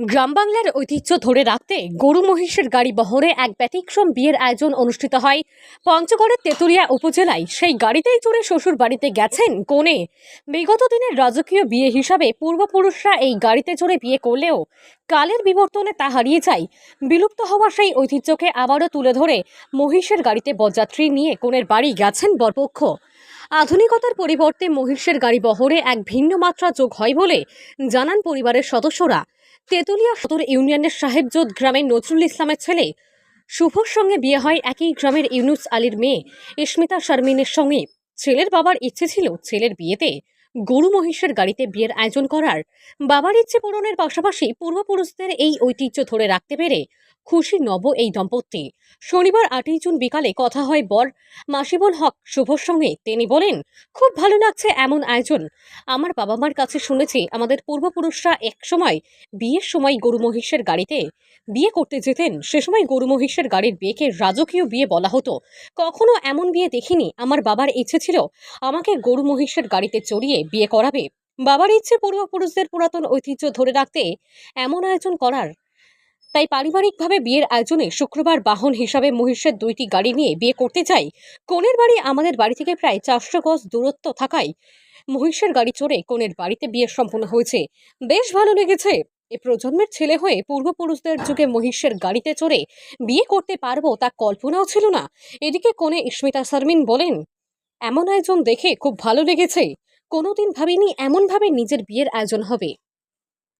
গ্রাম বাংলার ঐতিহ্য ধরে রাখতে গরু মহিষের গাড়ি বহরে এক ব্যতিক্রম বিয়ের আয়োজন অনুষ্ঠিত হয়। পঞ্চগড়ের তেতুলিয়া উপজেলায় সেই গাড়িতেই চড়ে শ্বশুর বাড়িতে গেছেন কোণে বিগত দিনের রাজকীয় বিয়ে হিসাবে পূর্বপুরুষরা এই গাড়িতে চড়ে বিয়ে করলেও কালের বিবর্তনে তা হারিয়ে যায়। বিলুপ্ত হওয়া সেই ঐতিহ্যকে আবারও তুলে ধরে মহিষের গাড়িতে বরযাত্রী নিয়ে কোণের বাড়ি গেছেন বরপক্ষ। আধুনিকতার পরিবর্তে মহিষের গাড়ি বহরে এক ভিন্ন মাত্রা যোগ হয় বলে জানান পরিবারের সদস্যরা। তেতুলিয়া সদর ইউনিয়নের সাহেবজোদ গ্রামের নজরুল ইসলামের ছেলে। শুভর সঙ্গে বিয়ে হয় একই গ্রামের ইউনুস আলীর মেয়ে ইস্মিতা শারমিনের সঙ্গে। ছেলের বাবার ইচ্ছে ছিল ছেলের বিয়েতে। গরু মহিষের গাড়িতে বিয়ের আয়োজন করার। বাবার ইচ্ছে পূরণের পাশাপাশি পূর্বপুরুষদের এই ঐতিহ্য ধরে রাখতে পেরে খুশি নব এই দম্পতি। শনিবার আটই জুন বিকালে কথা হয় বর মাসিবুল হক শুভর সঙ্গে। তিনি বলেন, খুব ভালো লাগছে এমন আয়োজন। আমার বাবা মার কাছে শুনেছি আমাদের পূর্বপুরুষরা এক সময় বিয়ের সময় গরু মহিষের গাড়িতে বিয়ে করতে যেতেন। সে সময় গরু মহিষের গাড়ির বিয়েকে রাজকীয় বিয়ে বলা হতো। কখনো এমন বিয়ে দেখিনি। আমার বাবার ইচ্ছে ছিল আমাকে গরু মহিষের গাড়িতে চড়িয়ে বিয়ে করাবে। বাবার ইচ্ছে পূর্বপুরুষদের পুরাতন ঐতিহ্য ধরে রাখতে এমন আয়োজন করার তাই পারিবারিকভাবে বিয়ের আয়োজনে শুক্রবার বাহন হিসাবে মহিষের দুইটি গাড়ি নিয়ে বিয়ে করতে চাই। কনের বাড়ি আমাদের বাড়ি থেকে প্রায় চারশো গজ দূরত্ব থাকায় মহিষের গাড়ি চড়ে কনের বাড়িতে বিয়ে সম্পন্ন হয়েছে। বেশ ভালো লেগেছে। এ প্রজন্মের ছেলে হয়ে পূর্বপুরুষদের যুগে মহিষের গাড়িতে চড়ে বিয়ে করতে পারব তা কল্পনাও ছিল না। এদিকে কোণে ইস্মিতা শারমিন বলেন, এমন আয়োজন দেখে খুব ভালো লেগেছে। কোনোদিন ভাবিনি এমনভাবে নিজের বিয়ের আয়োজন হবে।